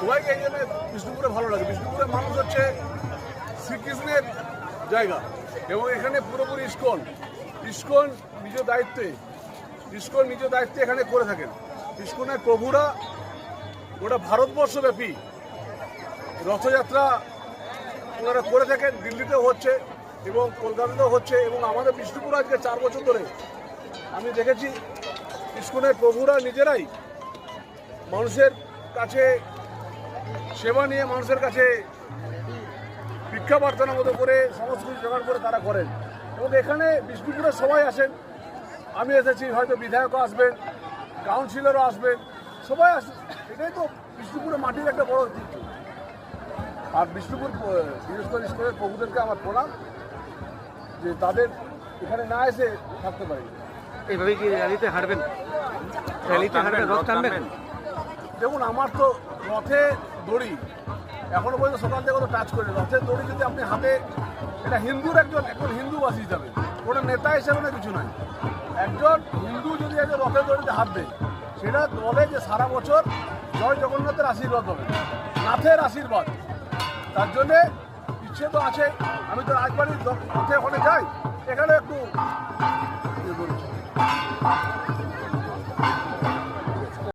সবাইকে এই জন্য বিষ্ণুপুরে ভালো লাগে। বিষ্ণুপুরের মানুষ হচ্ছে শ্রীকৃষ্ণের জায়গা এবং এখানে পুরোপুরি ইস্কন। ইস্কন নিজ দায়িত্বে। ইস্কন নিজ দায়িত্বে এখানে করে থাকেন। ইস্কনের প্রভুরা গোটা ভারতবর্ষব্যাপী রথযাত্রা ওনারা করে থাকেন। দিল্লিতেও হচ্ছে এবং কলকাতাতেও হচ্ছে এবং আমাদের বিষ্ণুপুর আজকে চার বছর ধরে আমি দেখেছি, ইস্কনের প্রভুরা নিজেরাই মানুষের কাছে সেবা নিয়ে মানুষের কাছে ভিক্ষা প্রার্থনা মতো করে সমস্ত কিছু জোগাড় করে তারা করেন। এবং এখানে বিষ্ণুপুরের সবাই আসেন। আমি এসেছি হয়তো বিধায়কও আসবেন কাউন্সিলরও আসবেন সবাই আসবেন এটাই তো বিষ্ণুপুরের মাটির একটা বড় ঐতিহ্য। আর বিষ্ণুপুর বিশেষ করে স্কুলের প্রভুদেরকে আমার প্রণাম যে তাদের এখানে না এসে থাকতে পারি। এইভাবে কি র্যালিতে হাঁটবেন? র্যালিতে হাঁটবেন রথ টানবেন। দেখুন আমার তো রথে দড়ি। এখনও পর্যন্ত সকাল থেকে তো টাচ করি রথের দড়ি যদি আপনি হাতে এটা হিন্দুর একজন একজন হিন্দুবাসী হিসাবে। কোনো নেতা হিসাবে না, কিছু নয় একজন হিন্দু যদি একজন রথের দড়িতে হাত দেয়, সেটা বলে যে সারা বছর জয় জগন্নাথের আশীর্বাদ হবে, নাথের আশীর্বাদ। তার জন্যে ইচ্ছে তো আছে। আমি তো রাজবাড়ির রথে ওখানে যাই। এখানে